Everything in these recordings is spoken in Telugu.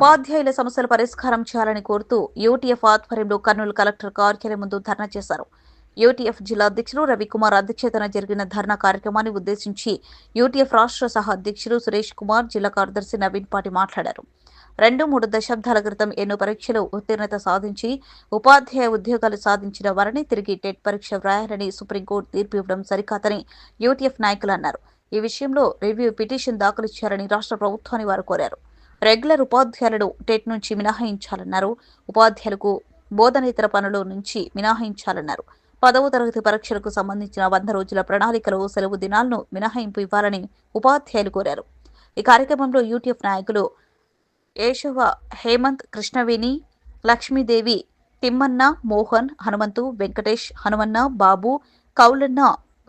ఉపాధ్యాయుల సమస్యల పరిష్కారం చేయాలని కోరుతూ యూటీఎఫ్ ఆధ్వర్యంలో కర్నూలు కలెక్టర్ కార్యాలయం ముందు ధర్నా చేశారు. యూటీఎఫ్ జిల్లా అధ్యక్షులు రవికుమార్ అధ్యక్షతన జరిగిన ధర్నా కార్యక్రమాన్ని ఉద్దేశించి యూటీఎఫ్ రాష్ట్ర సహా అధ్యక్షులు సురేష్ కుమార్ జిల్లా కార్యదర్శి నవీన్ పాటి మాట్లాడారు. రెండు మూడు దశాబ్దాల క్రితం ఎన్నో పరీక్షలు ఉత్తీర్ణత సాధించి ఉపాధ్యాయ ఉద్యోగాలు సాధించిన వారిని తిరిగి టెట్ పరీక్ష వ్రాయాలని సుప్రీంకోర్టు తీర్పు ఇవ్వడం సరికాదని యూటీఎఫ్ నాయకులు అన్నారు. ఈ విషయంలో రివ్యూ పిటిషన్ దాఖలు చేయాలని రాష్ట్ర ప్రభుత్వాన్ని వారు కోరారు. రెగ్యులర్ ఉపాధ్యాయులను టెట్ నుంచి మినహాయించాలన్నారు. ఉపాధ్యాయులకు బోధనేతర పనుల నుంచి మినహాయించాలన్నారు. పదవ తరగతి పరీక్షలకు సంబంధించిన వంద రోజుల ప్రణాళికలో సెలవు దినాలను మినహాయింపు ఇవ్వాలని ఉపాధ్యాయులు కోరారు. ఈ కార్యక్రమంలో యూటీఎఫ్ నాయకులు యేషవ హేమంత్ కృష్ణవేణి లక్ష్మీదేవి తిమ్మన్న మోహన్ హనుమంతు వెంకటేష్ హనుమన్న బాబు కౌలన్న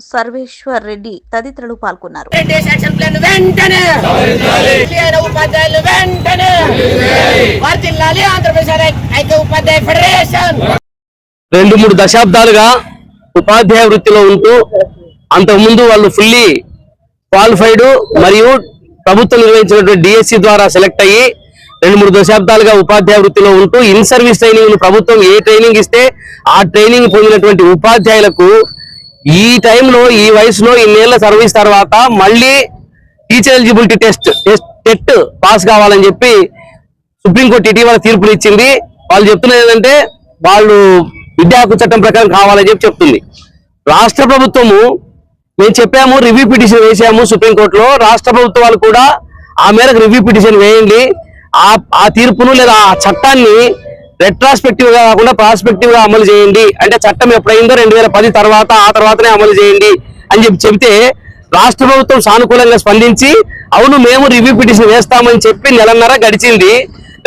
సర్వేశ్వర్ రెడ్డి తదితరులు పాల్గొన్నారు. బ్రిటిష్ యాక్షన్ ప్లాన్ వెంటనే! అయిన ఉపాధ్యాయులు వెంటనే! వర్తిల్లాలి ఆంధ్రప్రదేశ్ ఐక్య ఉపాధ్యాయ ఫెడరేషన్! రెండు మూడు దశాబ్దాలుగా ఉపాధ్యాయ వృత్తిలో ఉంటూ అంతకుముందు వాళ్ళు ఫుల్లీ క్వాలిఫైడ్ మరియు ప్రభుత్వం నిర్వహించినటువంటి డిఎస్సి ద్వారా సెలెక్ట్ అయ్యి రెండు మూడు దశాబ్దాలుగా ఉపాధ్యాయ వృత్తిలో ఉంటూ ఇన్ సర్వీస్ ట్రైనింగ్ ప్రభుత్వం ఏ ట్రైనింగ్ ఇస్తే ఆ ట్రైనింగ్ పొందినటువంటి ఉపాధ్యాయులకు ఈ టైంలో ఈ వయసులో ఇన్నేళ్ళ సర్వీస్ తర్వాత మళ్ళీ teacher eligibility test TET pass కావాలని చెప్పి సుప్రీంకోర్టు ఇటీవల తీర్పులు ఇచ్చింది. వాళ్ళు చెప్తున్నది ఏంటంటే వాళ్ళు విద్యా హక్కు చట్టం ప్రకారం కావాలని చెప్పి చెప్తుంది. రాష్ట్ర ప్రభుత్వము మేము చెప్పాము రివ్యూ పిటిషన్ వేసాము సుప్రీంకోర్టులో. రాష్ట్ర ప్రభుత్వాలు కూడా ఆ మేరకు రివ్యూ పిటిషన్ వేయండి. ఆ ఆ తీర్పును లేదా ఆ చట్టాన్ని రెట్రాస్పెక్టివ్గా కాకుండా ప్రాస్పెక్టివ్గా అమలు చేయండి. అంటే చట్టం ఎప్పుడైందో రెండు వేల పది తర్వాత ఆ తర్వాతనే అమలు చేయండి అని చెప్పి చెబితే రాష్ట్ర ప్రభుత్వం సానుకూలంగా స్పందించి అవును మేము రివ్యూ పిటిషన్ వేస్తామని చెప్పి నెలన్నర గడిచింది.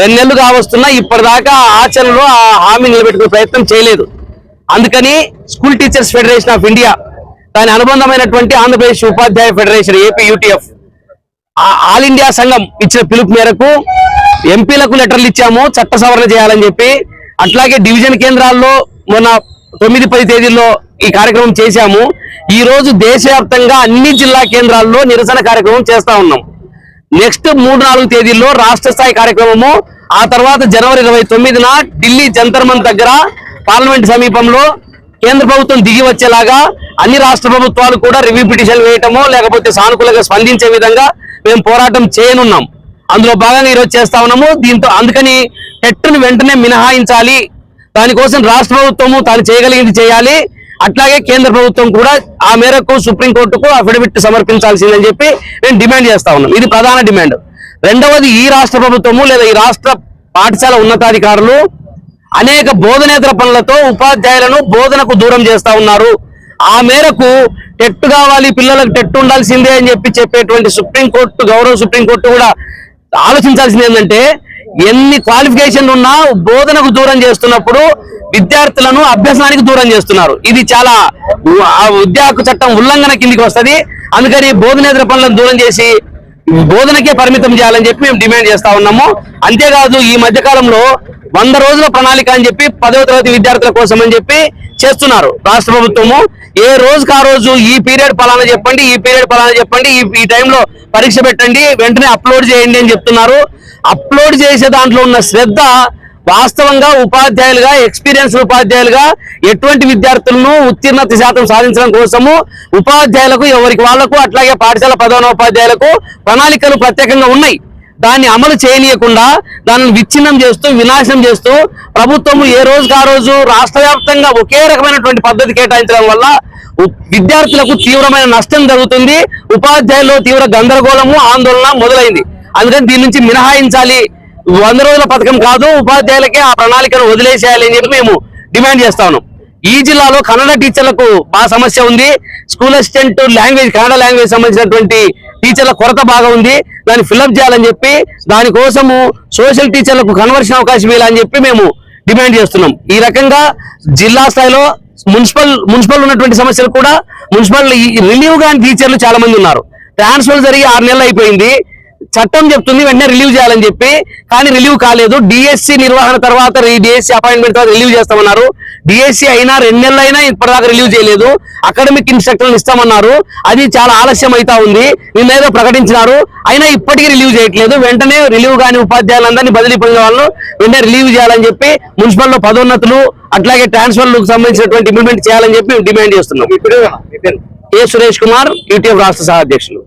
రెండు నెలలు కావస్తున్నా ఇప్పటిదాకా ఆ ఆచరణలో ఆ హామీ నిలబెట్టుకునే ప్రయత్నం చేయలేదు. అందుకని school teachers federation of India దాని అనుబంధమైనటువంటి ఆంధ్రప్రదేశ్ ఉపాధ్యాయ federation AP UTF all India సంఘం ఇచ్చిన పిలుపు మేరకు ఎంపీలకు లెటర్లు ఇచ్చాము చట్ట సవరణ చేయాలని చెప్పి. అట్లాగే డివిజన్ కేంద్రాల్లో మొన్న తొమ్మిది పది తేదీల్లో ఈ కార్యక్రమం చేశాము. ఈ రోజు దేశవ్యాప్తంగా అన్ని జిల్లా కేంద్రాల్లో నిరసన కార్యక్రమం చేస్తా ఉన్నాం. నెక్స్ట్ మూడు నాలుగు తేదీల్లో రాష్ట్ర స్థాయి కార్యక్రమము. ఆ తర్వాత జనవరి ఇరవై తొమ్మిదిన ఢిల్లీ జంతర్మన్ దగ్గర పార్లమెంట్ సమీపంలో కేంద్ర ప్రభుత్వం దిగి వచ్చేలాగా అన్ని రాష్ట్ర ప్రభుత్వాలు కూడా రివ్యూ పిటిషన్ వేయటమో లేకపోతే సానుకూలంగా స్పందించే విధంగా మేము పోరాటం చేయనున్నాం. అందులో భాగంగా ఈరోజు చేస్తా ఉన్నాము. దీంతో అందుకని టెట్ను వెంటనే మినహాయించాలి. దానికోసం రాష్ట్ర ప్రభుత్వము తాను చేయగలిగింది చేయాలి. అట్లాగే కేంద్ర ప్రభుత్వం కూడా ఆ మేరకు సుప్రీంకోర్టుకు అఫిడవిట్ సమర్పించాల్సిందని చెప్పి నేను డిమాండ్ చేస్తా ఉన్నాం. ఇది ప్రధాన డిమాండ్. రెండవది ఈ రాష్ట్ర ప్రభుత్వము లేదా ఈ రాష్ట్ర పాఠశాల ఉన్నతాధికారులు అనేక బోధనేతర పనులతో ఉపాధ్యాయులను బోధనకు దూరం చేస్తా ఉన్నారు. ఆ మేరకు టెట్ కావాలి పిల్లలకు టెట్ ఉండాల్సిందే అని చెప్పి చెప్పేటువంటి సుప్రీంకోర్టు గౌరవ సుప్రీంకోర్టు కూడా ఆలోచించాల్సింది ఏంటంటే ఎన్ని క్వాలిఫికేషన్లు ఉన్నా బోధనకు దూరం చేస్తున్నప్పుడు విద్యార్థులను అభ్యసనానికి దూరం చేస్తున్నారు. ఇది చాలా ఆ విద్యా చట్టం ఉల్లంఘన కిందికి వస్తది. అందుకని బోధనేతర పనులను దూరం చేసి బోధనకే పరిమితం చేయాలని చెప్పి మేము డిమాండ్ చేస్తా ఉన్నాము. అంతేకాదు ఈ మధ్య కాలంలో వంద రోజుల ప్రణాళిక అని చెప్పి పదవ తరగతి విద్యార్థుల కోసం అని చెప్పి చేస్తున్నారు రాష్ట్ర ప్రభుత్వము. ఏ రోజుకి ఆ రోజు ఈ పీరియడ్ ఫలానా చెప్పండి ఈ పీరియడ్ ఫలానా చెప్పండి ఈ ఈ టైంలో పరీక్ష పెట్టండి వెంటనే అప్లోడ్ చేయండి అని చెప్తున్నారు. అప్లోడ్ చేసే దాంట్లో ఉన్న శ్రద్ధ వాస్తవంగా ఉపాధ్యాయులుగా ఎక్స్పీరియన్స్ ఉపాధ్యాయులుగా ఎటువంటి విద్యార్థులను ఉత్తీర్ణత శాతం సాధించడం కోసము ఉపాధ్యాయులకు ఎవరికి వాళ్ళకు అట్లాగే పాఠశాల ప్రధాన ఉపాధ్యాయులకు ప్రణాళికలు ప్రత్యేకంగా ఉన్నాయి. దాన్ని అమలు చేయనీయకుండా దానిని విచ్ఛిన్నం చేస్తూ వినాశనం చేస్తూ ప్రభుత్వము ఏ రోజుకు ఆ రోజు రాష్ట్ర వ్యాప్తంగా ఒకే రకమైనటువంటి పద్ధతి కేటాయించడం వల్ల విద్యార్థులకు తీవ్రమైన నష్టం జరుగుతుంది. ఉపాధ్యాయుల్లో తీవ్ర గందరగోళము ఆందోళన మొదలైంది. అందుకని దీని నుంచి మినహాయించాలి. వంద రోజుల పథకం కాదు ఉపాధ్యాయులకే ఆ ప్రణాళికను వదిలేసేయాలి అని చెప్పి మేము డిమాండ్ చేస్తాను ఈ జిల్లాలో కన్నడ టీచర్లకు బాగా సమస్య ఉంది. School assistant language Kannada language సంబంధించినటువంటి టీచర్ల కొరత బాగా ఉంది. దాన్ని ఫిల్అప్ చేయాలని చెప్పి దానికోసము సోషల్ టీచర్లకు కన్వర్షన్ అవకాశం ఇవ్వాలని చెప్పి మేము డిమాండ్ చేస్తున్నాం. ఈ రకంగా జిల్లా స్థాయిలో మున్సిపల్ మున్సిపల్ ఉన్నటువంటి సమస్యలు కూడా మున్సిపల్ రిలీవ్ కాని టీచర్లు చాలా మంది ఉన్నారు. ట్రాన్స్ఫర్ జరిగి ఆరు నెలలు అయిపోయింది. చట్టం చెప్తుంది వెంటనే రిలీవ్ చేయాలని చెప్పి. కానీ రిలీవ్ కాలేదు. డిఎస్సి నిర్వహణ తర్వాత డిఎస్సి అపాయింట్మెంట్ తర్వాత రిలీవ్ చేస్తామన్నారు. డిఎస్సి అయినా రెండు నెలలు అయినా ఇప్పటిదాకా రిలీవ్ చేయలేదు. అకాడమిక్ ఇన్స్ట్రక్టర్లు ఇస్తామన్నారు. అది చాలా ఆలస్యం అవుతా ఉంది. నిన్న ఏదో ప్రకటించినారు. అయినా ఇప్పటికీ రిలీవ్ చేయట్లేదు. వెంటనే రిలీవ్ కాని ఉపాధ్యాయులందరినీ బదిలీ పొందిన వాళ్ళను వెంటనే రిలీవ్ చేయాలని చెప్పి మున్సిపల్లో పదోన్నతులు అట్లాగే ట్రాన్స్ఫర్లకు సంబంధించినటువంటి ఇంప్లిమెంట్ చేయాలని చెప్పి డిమాండ్ చేస్తున్నాం. ఏ సురేష్ కుమార్ యూటీఎఫ్ రాష్ట్ర సహ అధ్యక్షులు